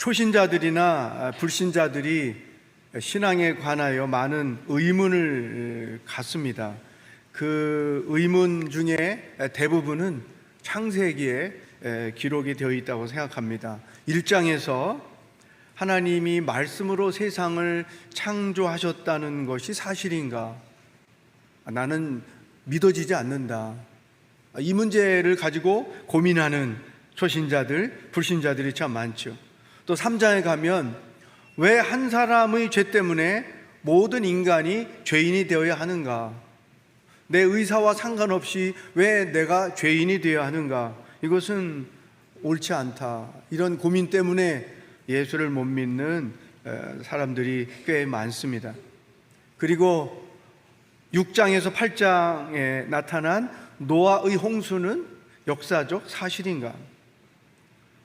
초신자들이나 불신자들이 신앙에 관하여 많은 의문을 갖습니다. 그 의문 중에 대부분은 창세기에 기록이 되어 있다고 생각합니다. 1장에서 하나님이 말씀으로 세상을 창조하셨다는 것이 사실인가? 나는 믿어지지 않는다. 이 문제를 가지고 고민하는 초신자들, 불신자들이 참 많죠. 또 3장에 가면 왜 한 사람의 죄 때문에 모든 인간이 죄인이 되어야 하는가? 내 의사와 상관없이 왜 내가 죄인이 되어야 하는가? 이것은 옳지 않다. 이런 고민 때문에 예수를 못 믿는 사람들이 꽤 많습니다. 그리고 6장에서 8장에 나타난 노아의 홍수는 역사적 사실인가?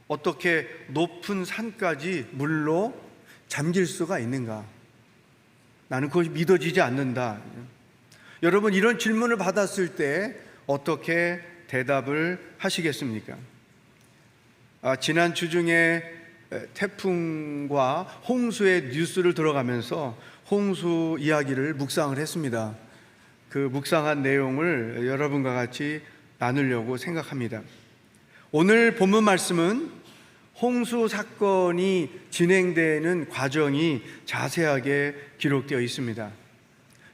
어떻게 높은 산까지 물로 잠길 수가 있는가? 나는 그것이 믿어지지 않는다. 여러분, 이런 질문을 받았을 때 어떻게 대답을 하시겠습니까? 아, 지난 주 중에 태풍과 홍수의 뉴스를 들어가면서 홍수 이야기를 묵상을 했습니다. 그 묵상한 내용을 여러분과 같이 나누려고 생각합니다. 오늘 본문 말씀은 홍수 사건이 진행되는 과정이 자세하게 기록되어 있습니다.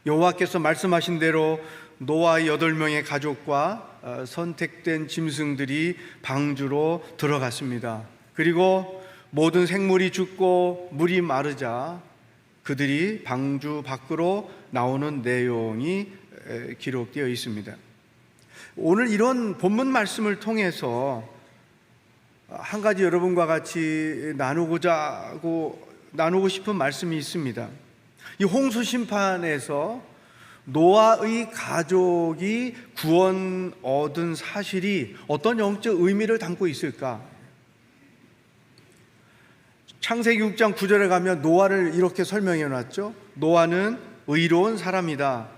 여호와께서 말씀하신 대로 노아의 여덟 명의 가족과 어, 선택된 짐승들이 방주로 들어갔습니다. 그리고 모든 생물이 죽고 물이 마르자 그들이 방주 밖으로 나오는 내용이 기록되어 있습니다. 오늘 이런 본문 말씀을 통해서 한 가지 여러분과 같이 나누고자 하고 나누고 싶은 말씀이 있습니다. 이 홍수 심판에서 노아의 가족이 구원 얻은 사실이 어떤 영적 의미를 담고 있을까? 창세기 6장 9절에 가면 노아를 이렇게 설명해 놨죠. 노아는 의로운 사람이다.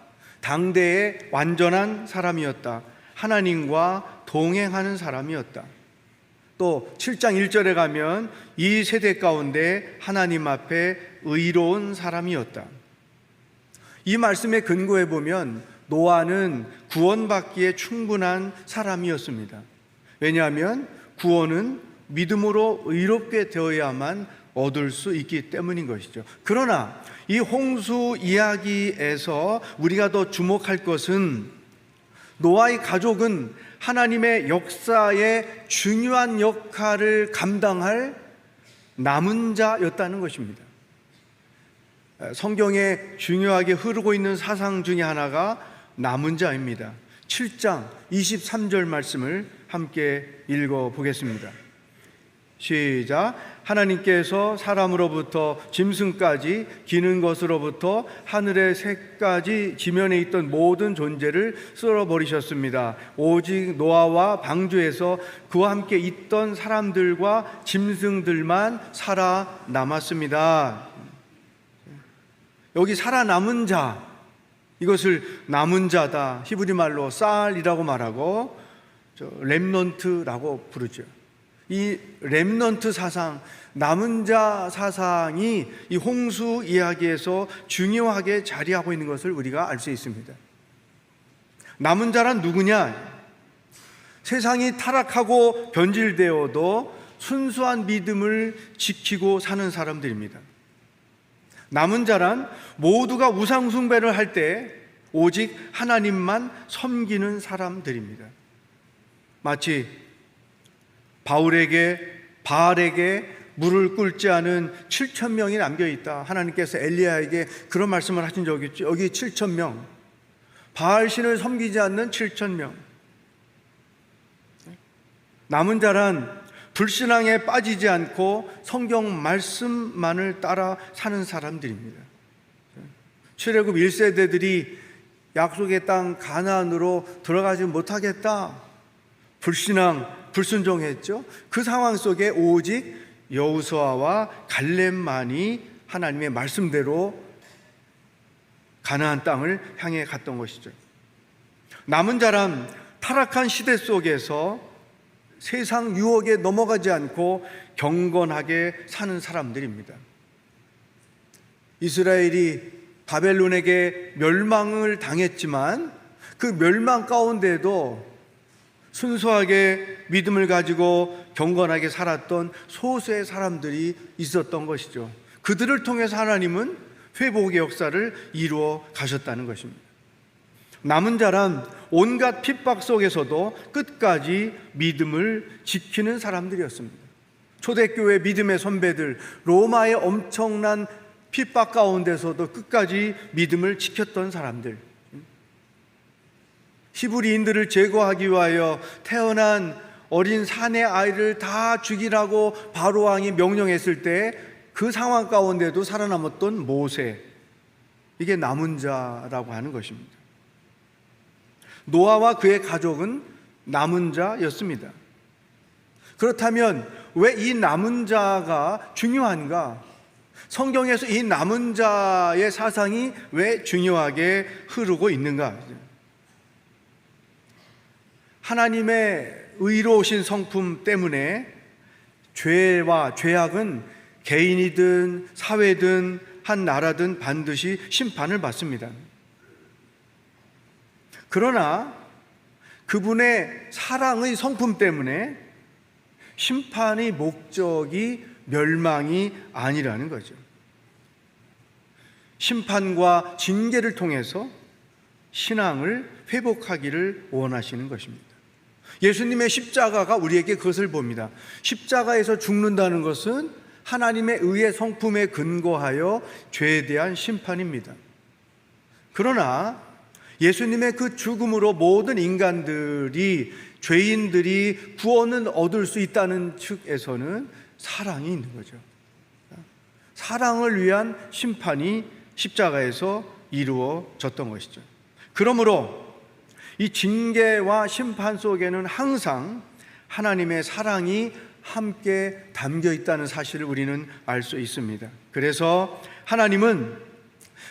당대의 완전한 사람이었다. 하나님과 동행하는 사람이었다. 또 7장 1절에 가면 이 세대 가운데 하나님 앞에 의로운 사람이었다. 이 말씀에 근거해 보면 노아는 구원받기에 충분한 사람이었습니다. 왜냐하면 구원은 믿음으로 의롭게 되어야만 얻을 수 있기 때문인 것이죠. 그러나 이 홍수 이야기에서 우리가 더 주목할 것은 노아의 가족은 하나님의 역사에 중요한 역할을 감당할 남은 자였다는 것입니다. 성경에 중요하게 흐르고 있는 사상 중에 하나가 남은 자입니다. 7장 23절 말씀을 함께 읽어 보겠습니다. 시작. 하나님께서 사람으로부터 짐승까지 기는 것으로부터 하늘의 새까지 지면에 있던 모든 존재를 쓸어버리셨습니다. 오직 노아와 방주에서 그와 함께 있던 사람들과 짐승들만 살아남았습니다. 여기 살아남은 자, 이것을 남은 자다. 히브리 말로 쌀이라고 말하고 렘넌트라고 부르죠. 이 렘넌트 사상, 남은 자 사상이 이 홍수 이야기에서 중요하게 자리하고 있는 것을 우리가 알 수 있습니다. 남은 자란 누구냐? 세상이 타락하고 변질되어도 순수한 믿음을 지키고 사는 사람들입니다. 남은 자란 모두가 우상숭배를 할 때 오직 하나님만 섬기는 사람들입니다. 마치 바울에게 바알에게 물을 끓지 않은 7천 명이 남겨 있다. 하나님께서 엘리야에게 그런 말씀을 하신 적이 있죠. 여기 7천 명. 바알 신을 섬기지 않는 7천 명. 남은 자란 불신앙에 빠지지 않고 성경 말씀만을 따라 사는 사람들입니다. 출애굽 1세대들이 약속의 땅 가나안으로 들어가지 못하겠다. 불신앙, 불순종했죠. 그 상황 속에 오직 여우수아와 갈렙만이 하나님의 말씀대로 가나안 땅을 향해 갔던 것이죠. 남은 자란 타락한 시대 속에서 세상 유혹에 넘어가지 않고 경건하게 사는 사람들입니다. 이스라엘이 바벨론에게 멸망을 당했지만 그 멸망 가운데도 순수하게 믿음을 가지고 경건하게 살았던 소수의 사람들이 있었던 것이죠. 그들을 통해서 하나님은 회복의 역사를 이루어 가셨다는 것입니다. 남은 자란 온갖 핍박 속에서도 끝까지 믿음을 지키는 사람들이었습니다. 초대교회 믿음의 선배들, 로마의 엄청난 핍박 가운데서도 끝까지 믿음을 지켰던 사람들. 히브리인들을 제거하기 위하여 태어난 어린 사내 아이를 다 죽이라고 바로 왕이 명령했을 때 그 상황 가운데도 살아남았던 모세. 이게 남은 자라고 하는 것입니다. 노아와 그의 가족은 남은 자였습니다. 그렇다면 왜 이 남은 자가 중요한가? 성경에서 이 남은 자의 사상이 왜 중요하게 흐르고 있는가? 하나님의 의로우신 성품 때문에 죄와 죄악은 개인이든 사회든 한 나라든 반드시 심판을 받습니다. 그러나 그분의 사랑의 성품 때문에 심판의 목적이 멸망이 아니라는 거죠. 심판과 징계를 통해서 신앙을 회복하기를 원하시는 것입니다. 예수님의 십자가가 우리에게 그것을 봅니다. 십자가에서 죽는다는 것은 하나님의 의의 성품에 근거하여 죄에 대한 심판입니다. 그러나 예수님의 그 죽음으로 모든 인간들이 죄인들이 구원을 얻을 수 있다는 측에서는 사랑이 있는 거죠. 사랑을 위한 심판이 십자가에서 이루어졌던 것이죠. 그러므로 이 징계와 심판 속에는 항상 하나님의 사랑이 함께 담겨 있다는 사실을 우리는 알 수 있습니다. 그래서 하나님은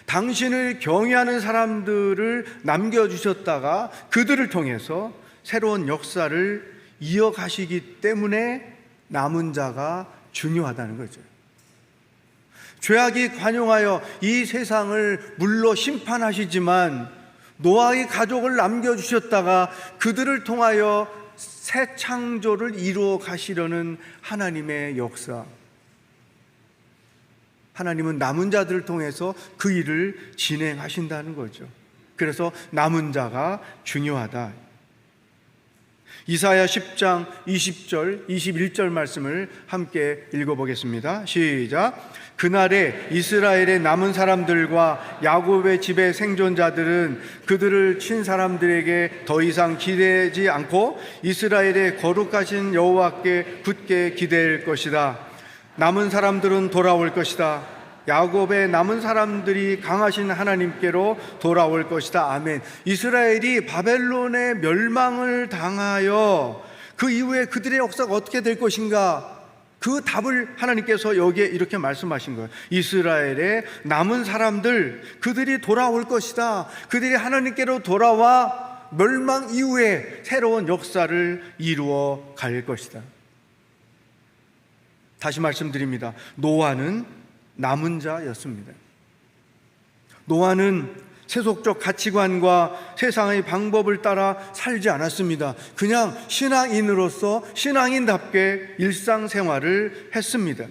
당신을 경외하는 사람들을 남겨주셨다가 그들을 통해서 새로운 역사를 이어가시기 때문에 남은 자가 중요하다는 거죠. 죄악이 관용하여 이 세상을 물로 심판하시지만 노아의 가족을 남겨주셨다가 그들을 통하여 새 창조를 이루어 가시려는 하나님의 역사. 하나님은 남은 자들을 통해서 그 일을 진행하신다는 거죠. 그래서 남은 자가 중요하다. 이사야 10장 20절, 21절 말씀을 함께 읽어보겠습니다. 시작. 그날에 이스라엘의 남은 사람들과 야곱의 집의 생존자들은 그들을 친 사람들에게 더 이상 기대지 않고 이스라엘의 거룩하신 여호와께 굳게 기대할 것이다. 남은 사람들은 돌아올 것이다. 야곱의 남은 사람들이 강하신 하나님께로 돌아올 것이다. 아멘. 이스라엘이 바벨론의 멸망을 당하여 그 이후에 그들의 역사가 어떻게 될 것인가? 그 답을 하나님께서 여기에 이렇게 말씀하신 거예요. 이스라엘의 남은 사람들, 그들이 돌아올 것이다. 그들이 하나님께로 돌아와 멸망 이후에 새로운 역사를 이루어 갈 것이다. 다시 말씀드립니다. 노아는 남은 자였습니다. 노아는 세속적 가치관과 세상의 방법을 따라 살지 않았습니다. 그냥 신앙인으로서 신앙인답게 일상생활을 했습니다.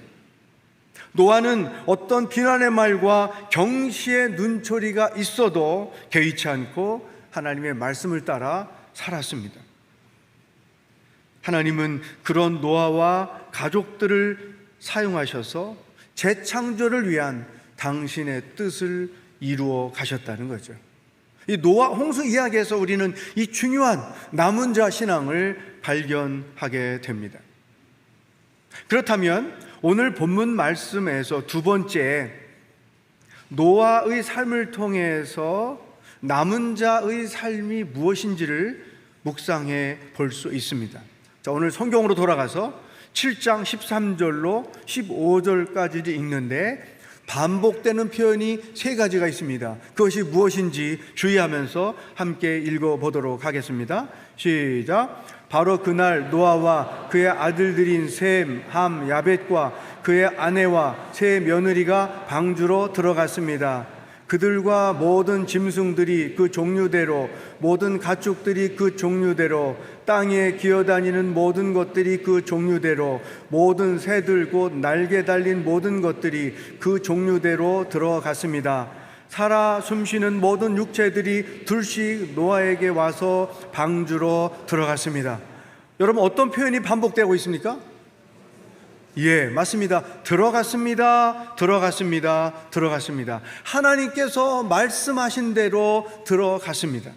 노아는 어떤 비난의 말과 경시의 눈초리가 있어도 개의치 않고 하나님의 말씀을 따라 살았습니다. 하나님은 그런 노아와 가족들을 사용하셔서 재창조를 위한 당신의 뜻을 이루어 가셨다는 거죠. 이 노아 홍수 이야기에서 우리는 이 중요한 남은 자 신앙을 발견하게 됩니다. 그렇다면 오늘 본문 말씀에서 두 번째 노아의 삶을 통해서 남은 자의 삶이 무엇인지를 묵상해 볼 수 있습니다. 자, 오늘 성경으로 돌아가서 7장 13절로 15절까지 읽는데 반복되는 표현이 세 가지가 있습니다. 그것이 무엇인지 주의하면서 함께 읽어 보도록 하겠습니다. 시작. 바로 그날 노아와 그의 아들들인 셈, 함, 야벳과 그의 아내와 세 며느리가 방주로 들어갔습니다. 그들과 모든 짐승들이 그 종류대로 모든 가축들이 그 종류대로 땅에 기어다니는 모든 것들이 그 종류대로 모든 새들 곧 날개 달린 모든 것들이 그 종류대로 들어갔습니다. 살아 숨쉬는 모든 육체들이 둘씩 노아에게 와서 방주로 들어갔습니다. 여러분 어떤 표현이 반복되고 있습니까? 예, 맞습니다. 들어갔습니다. 들어갔습니다. 들어갔습니다. 하나님께서 말씀하신 대로 들어갔습니다.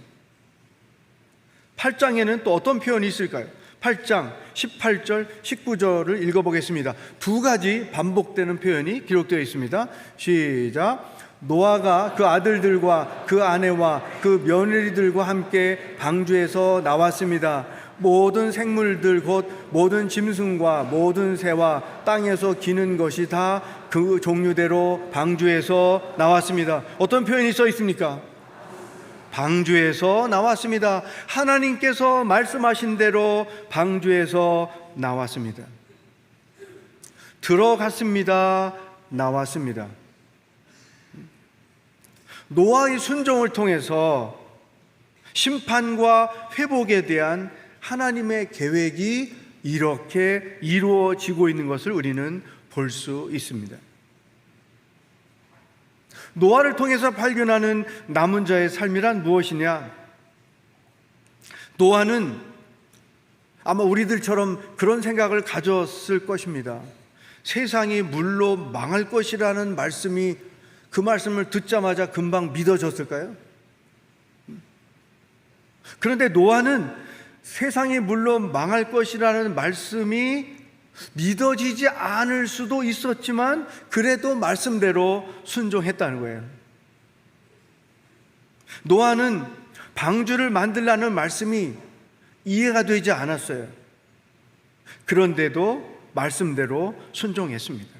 8장에는 또 어떤 표현이 있을까요? 8장 18절, 19절을 읽어보겠습니다. 두 가지 반복되는 표현이 기록되어 있습니다. 시작. 노아가 그 아들들과 그 아내와 그 며느리들과 함께 방주에서 나왔습니다. 모든 생물들 곧 모든 짐승과 모든 새와 땅에서 기는 것이 다 그 종류대로 방주에서 나왔습니다. 어떤 표현이 써 있습니까? 방주에서 나왔습니다. 하나님께서 말씀하신 대로 방주에서 나왔습니다. 들어갔습니다. 나왔습니다. 노아의 순종을 통해서 심판과 회복에 대한 하나님의 계획이 이렇게 이루어지고 있는 것을 우리는 볼 수 있습니다. 노아를 통해서 발견하는 남은 자의 삶이란 무엇이냐? 노아는 아마 우리들처럼 그런 생각을 가졌을 것입니다. 세상이 물로 망할 것이라는 말씀이 그 말씀을 듣자마자 금방 믿어졌을까요? 그런데 노아는 세상이 물론 망할 것이라는 말씀이 믿어지지 않을 수도 있었지만 그래도 말씀대로 순종했다는 거예요. 노아는 방주를 만들라는 말씀이 이해가 되지 않았어요. 그런데도 말씀대로 순종했습니다.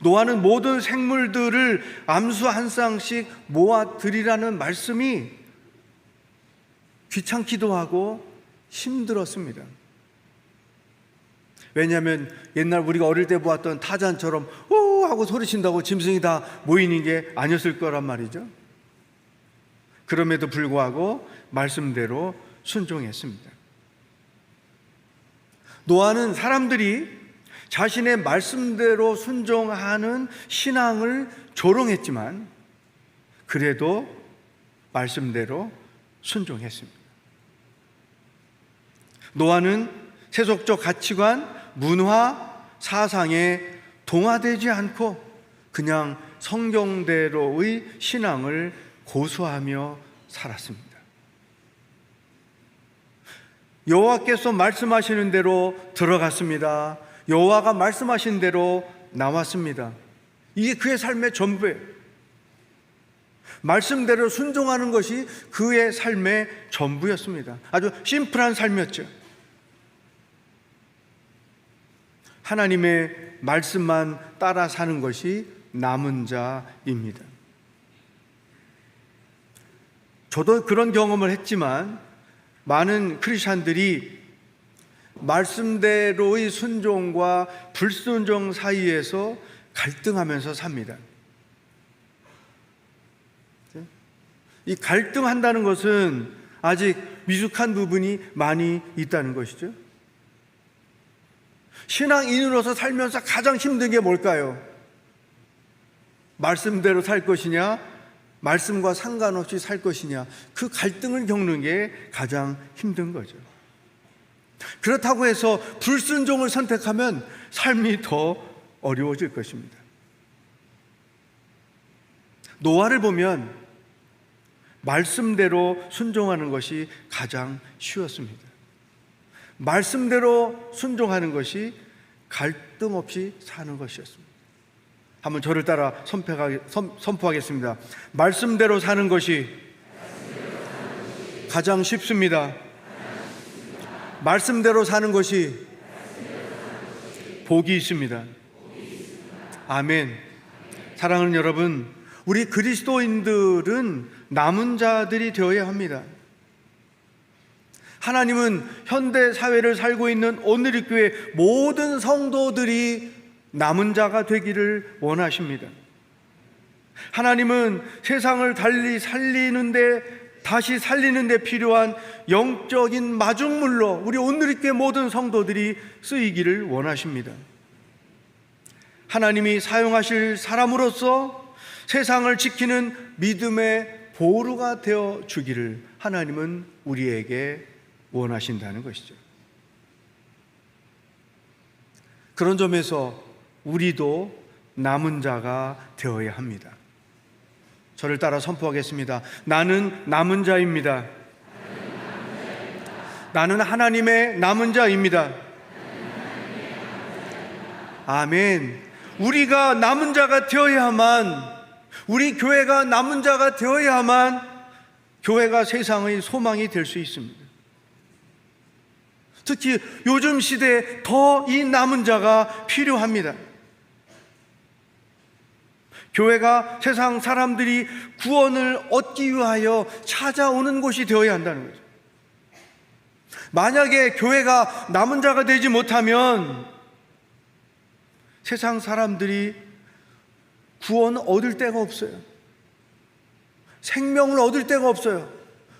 노아는 모든 생물들을 암수 한 쌍씩 모아 드리라는 말씀이 귀찮기도 하고 힘들었습니다. 왜냐하면 옛날 우리가 어릴 때 보았던 타잔처럼 오 하고 소리친다고 짐승이 다 모이는 게 아니었을 거란 말이죠. 그럼에도 불구하고 말씀대로 순종했습니다. 노아는 사람들이 자신의 말씀대로 순종하는 신앙을 조롱했지만 그래도 말씀대로 순종했습니다. 노아는 세속적 가치관, 문화, 사상에 동화되지 않고 그냥 성경대로의 신앙을 고수하며 살았습니다. 여호와께서 말씀하시는 대로 들어갔습니다. 여호와가 말씀하신 대로 나왔습니다. 이게 그의 삶의 전부예요. 말씀대로 순종하는 것이 그의 삶의 전부였습니다. 아주 심플한 삶이었죠. 하나님의 말씀만 따라 사는 것이 남은 자입니다. 저도 그런 경험을 했지만 많은 크리스천들이 말씀대로의 순종과 불순종 사이에서 갈등하면서 삽니다. 이 갈등한다는 것은 아직 미숙한 부분이 많이 있다는 것이죠. 신앙인으로서 살면서 가장 힘든 게 뭘까요? 말씀대로 살 것이냐, 말씀과 상관없이 살 것이냐, 그 갈등을 겪는 게 가장 힘든 거죠. 그렇다고 해서 불순종을 선택하면 삶이 더 어려워질 것입니다. 노아를 보면 말씀대로 순종하는 것이 가장 쉬웠습니다. 말씀대로 순종하는 것이 갈등 없이 사는 것이었습니다. 한번 저를 따라 선포하겠습니다. 말씀대로 사는 것이 가장 쉽습니다. 말씀대로 사는 것이 복이 있습니다. 아멘. 사랑하는 여러분, 우리 그리스도인들은 남은 자들이 되어야 합니다. 하나님은 현대 사회를 살고 있는 오늘의 교회 모든 성도들이 남은 자가 되기를 원하십니다. 하나님은 세상을 달리 살리는데 다시 살리는데 필요한 영적인 마중물로 우리 오늘의 교회 모든 성도들이 쓰이기를 원하십니다. 하나님이 사용하실 사람으로서 세상을 지키는 믿음의 보루가 되어 주기를 하나님은 우리에게 원하신다는 것이죠. 그런 점에서 우리도 남은 자가 되어야 합니다. 저를 따라 선포하겠습니다. 나는 남은 자입니다. 나는 하나님의 남은 자입니다. 아멘. 우리가 남은 자가 되어야만, 우리 교회가 남은 자가 되어야만 교회가 세상의 소망이 될 수 있습니다. 특히 요즘 시대에 더 이 남은 자가 필요합니다. 교회가 세상 사람들이 구원을 얻기 위하여 찾아오는 곳이 되어야 한다는 거죠. 만약에 교회가 남은 자가 되지 못하면 세상 사람들이 구원 얻을 데가 없어요. 생명을 얻을 데가 없어요.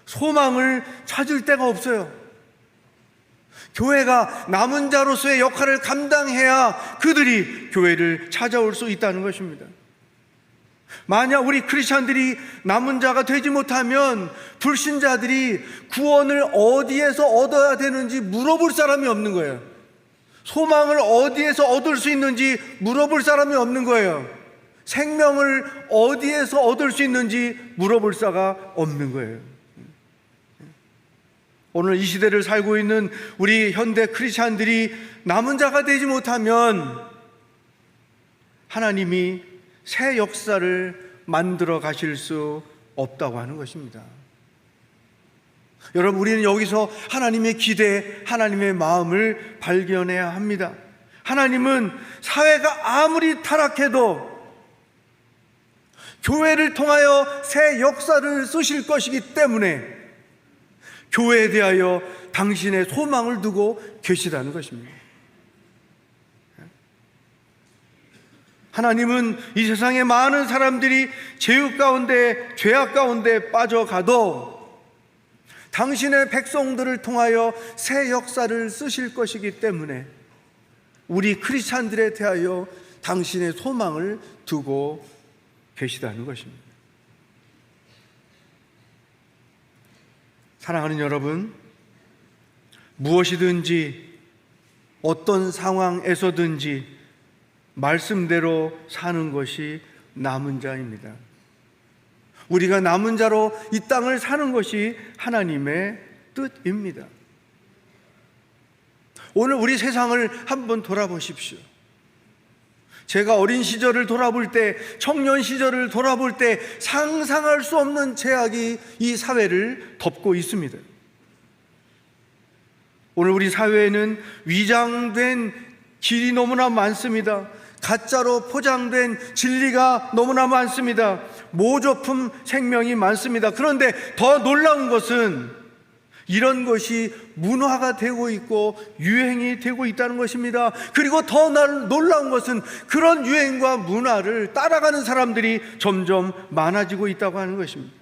소망을 찾을 데가 없어요. 교회가 남은 자로서의 역할을 감당해야 그들이 교회를 찾아올 수 있다는 것입니다. 만약 우리 크리스천들이 남은 자가 되지 못하면 불신자들이 구원을 어디에서 얻어야 되는지 물어볼 사람이 없는 거예요. 소망을 어디에서 얻을 수 있는지 물어볼 사람이 없는 거예요. 생명을 어디에서 얻을 수 있는지 물어볼 사가 없는 거예요. 오늘 이 시대를 살고 있는 우리 현대 크리스찬들이 남은 자가 되지 못하면 하나님이 새 역사를 만들어 가실 수 없다고 하는 것입니다. 여러분, 우리는 여기서 하나님의 기대, 하나님의 마음을 발견해야 합니다. 하나님은 사회가 아무리 타락해도 교회를 통하여 새 역사를 쓰실 것이기 때문에 교회에 대하여 당신의 소망을 두고 계시다는 것입니다. 하나님은 이 세상의 많은 사람들이 죄악 가운데, 죄악 가운데 빠져가도 당신의 백성들을 통하여 새 역사를 쓰실 것이기 때문에 우리 크리스찬들에 대하여 당신의 소망을 두고 계시다는 것입니다. 사랑하는 여러분, 무엇이든지 어떤 상황에서든지 말씀대로 사는 것이 남은 자입니다. 우리가 남은 자로 이 땅을 사는 것이 하나님의 뜻입니다. 오늘 우리 세상을 한번 돌아보십시오. 제가 어린 시절을 돌아볼 때, 청년 시절을 돌아볼 때 상상할 수 없는 제약이 이 사회를 덮고 있습니다. 오늘 우리 사회에는 위장된 길이 너무나 많습니다. 가짜로 포장된 진리가 너무나 많습니다. 모조품 생명이 많습니다. 그런데 더 놀라운 것은 이런 것이 문화가 되고 있고 유행이 되고 있다는 것입니다. 그리고 더 놀라운 것은 그런 유행과 문화를 따라가는 사람들이 점점 많아지고 있다고 하는 것입니다.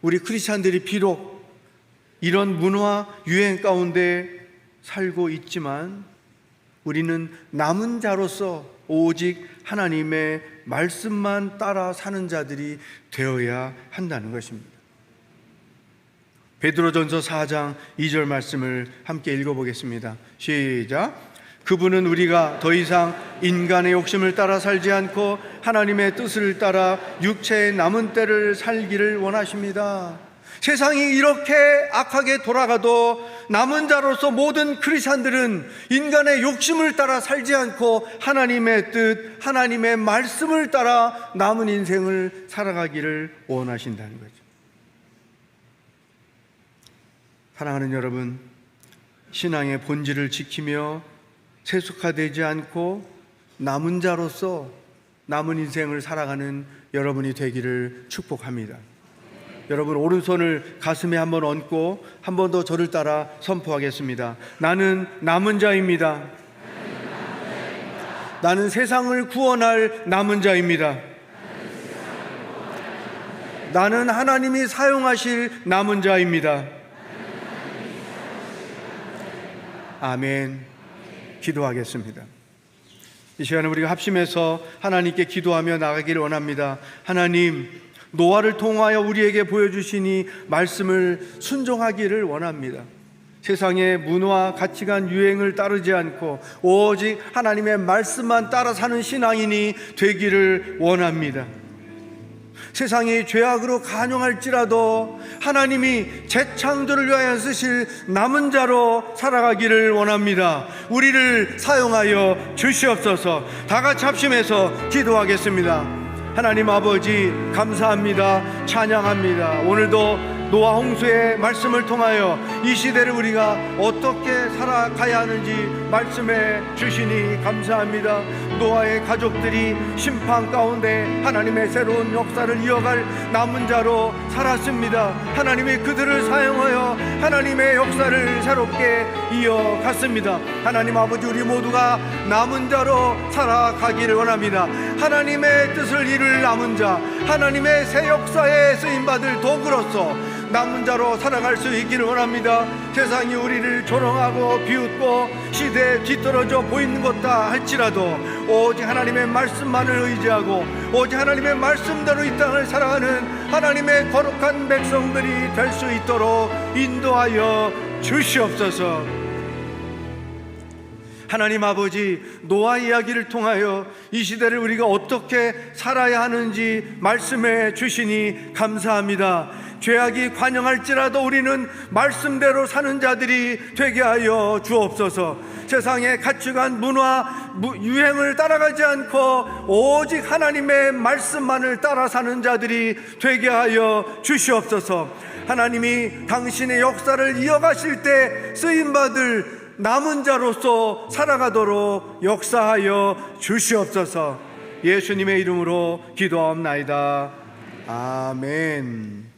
우리 크리스찬들이 비록 이런 문화 유행 가운데 살고 있지만 우리는 남은 자로서 오직 하나님의 말씀만 따라 사는 자들이 되어야 한다는 것입니다. 베드로전서 4장 2절 말씀을 함께 읽어보겠습니다. 시작. 그분은 우리가 더 이상 인간의 욕심을 따라 살지 않고 하나님의 뜻을 따라 육체의 남은 때를 살기를 원하십니다. 세상이 이렇게 악하게 돌아가도 남은 자로서 모든 크리스천들은 인간의 욕심을 따라 살지 않고 하나님의 뜻, 하나님의 말씀을 따라 남은 인생을 살아가기를 원하신다는 거죠. 사랑하는 여러분, 신앙의 본질을 지키며 세속화되지 않고 남은 자로서 남은 인생을 살아가는 여러분이 되기를 축복합니다. 여러분 오른손을 가슴에 한번 얹고 한 번 더 저를 따라 선포하겠습니다. 나는 남은 자입니다. 나는 세상을 구원할 남은 자입니다. 나는 하나님이 사용하실 남은 자입니다. 아멘. 기도하겠습니다. 이 시간에 우리가 합심해서 하나님께 기도하며 나가기를 원합니다. 하나님, 노아를 통하여 우리에게 보여주시니 말씀을 순종하기를 원합니다. 세상의 문화, 가치관, 유행을 따르지 않고 오직 하나님의 말씀만 따라 사는 신앙인이 되기를 원합니다. 세상이 죄악으로 간용할지라도 하나님이 재창조를 위하여 쓰실 남은 자로 살아가기를 원합니다. 우리를 사용하여 주시옵소서. 다 같이 합심해서 기도하겠습니다. 하나님 아버지 감사합니다. 찬양합니다. 오늘도 노아 홍수의 말씀을 통하여 이 시대를 우리가 어떻게 살아가야 하는지 말씀해 주시니 감사합니다. 노아의 가족들이 심판 가운데 하나님의 새로운 역사를 이어갈 남은 자로 살았습니다. 하나님이 그들을 사용하여 하나님의 역사를 새롭게 이어갔습니다. 하나님 아버지 우리 모두가 남은 자로 살아가기를 원합니다. 하나님의 뜻을 이룰 남은 자, 하나님의 새 역사에 쓰임 받을 도구로서 남은 자로 살아갈 수 있기를 원합니다. 세상이 우리를 조롱하고 비웃고 시대에 뒤떨어져 보이는 것다 할지라도 오직 하나님의 말씀만을 의지하고 오직 하나님의 말씀대로 이 땅을 살아가는 하나님의 거룩한 백성들이 될 수 있도록 인도하여 주시옵소서. 하나님 아버지 노아 이야기를 통하여 이 시대를 우리가 어떻게 살아야 하는지 말씀해 주시니 감사합니다. 죄악이 관영할지라도 우리는 말씀대로 사는 자들이 되게 하여 주옵소서. 세상의 가치관, 문화, 무- 유행을 따라가지 않고 오직 하나님의 말씀만을 따라 사는 자들이 되게 하여 주시옵소서. 하나님이 당신의 역사를 이어가실 때 쓰임 받을 남은 자로서 살아가도록 역사하여 주시옵소서. 예수님의 이름으로 기도하옵나이다. 아멘.